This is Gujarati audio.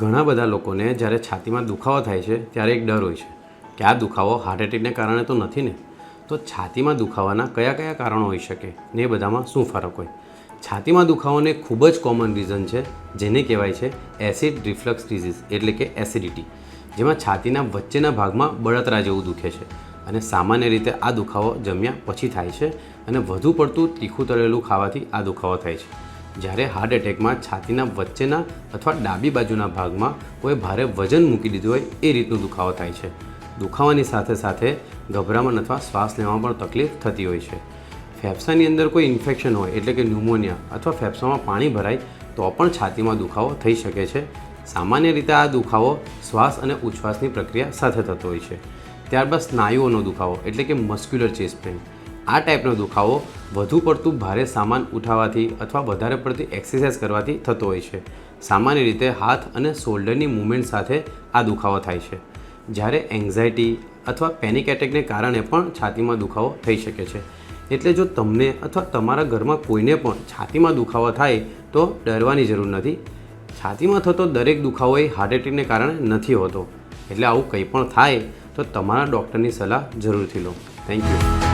ઘણા બધા લોકોને જ્યારે છાતીમાં દુખાવો થાય છે, ત્યારે એક ડર હોય છે કે આ દુખાવો હાર્ટ એટેકને કારણે તો નથી ને? તો છાતીમાં દુખાવાના કયા કયા કારણો હોઈ શકે ને એ બધામાં શું ફરક હોય? છાતીમાં દુખાવાને ખૂબ જ કોમન રીઝન છે, જેને કહેવાય છે એસિડ રિફ્લક્સ ડિઝીઝ એટલે કે એસિડિટી જેમાં છાતીના વચ્ચેના ભાગમાં બળતરા જેવું દુખે છે અને સામાન્ય રીતે આ દુખાવો જમ્યા પછી થાય છે અને વધુ પડતું તીખું તળેલું ખાવાથી આ દુખાવો થાય છે. જ્યારે હાર્ટ એટેકમાં છાતીના વચ્ચેના અથવા ડાબી બાજુના ભાગમાં કોઈ ભારે વજન મૂકી દીધું હોય એ રીતનો દુખાવો થાય છે. દુખાવાની સાથે સાથે ગભરામણ અથવા શ્વાસ લેવામાં પણ તકલીફ થતી હોય છે. ફેફસાની અંદર કોઈ ઇન્ફેક્શન હોય એટલે કે ન્યુમોનિયા અથવા ફેફસામાં પાણી ભરાય તો પણ છાતીમાં દુખાવો થઈ શકે છે. સામાન્ય રીતે આ દુખાવો શ્વાસ અને ઉચ્છ્વાસની પ્રક્રિયા સાથે થતો હોય છે. ત્યારબાદ સ્નાયુઓનો દુખાવો એટલે કે મસ્ક્યુલર ચેસ્ટ પેઇન આ ટાઈપનો દુખાવો વધુ પડતું ભારે સામાન ઉઠાવવાથી અથવા વધારે પડતી એક્સરસાઇઝ કરવાથી થતો હોય છે. સામાન્ય રીતે હાથ અને શોલ્ડરની મૂવમેન્ટ સાથે આ દુખાવો થાય છે. જ્યારે એન્ઝાયટી અથવા પેનિક એટેકને કારણે પણ છાતીમાં દુખાવો થઈ શકે છે. એટલે જો તમને અથવા તમારા ઘરમાં કોઈને પણ છાતીમાં દુખાવો થાય તો ડરવાની જરૂર નથી. છાતીમાં થતો દરેક દુખાવો એ હાર્ટ એટેકને કારણે નથી હોતો. એટલે આવું કંઈ પણ થાય તો તમારા ડૉક્ટરની સલાહ જરૂરથી લો. Thank you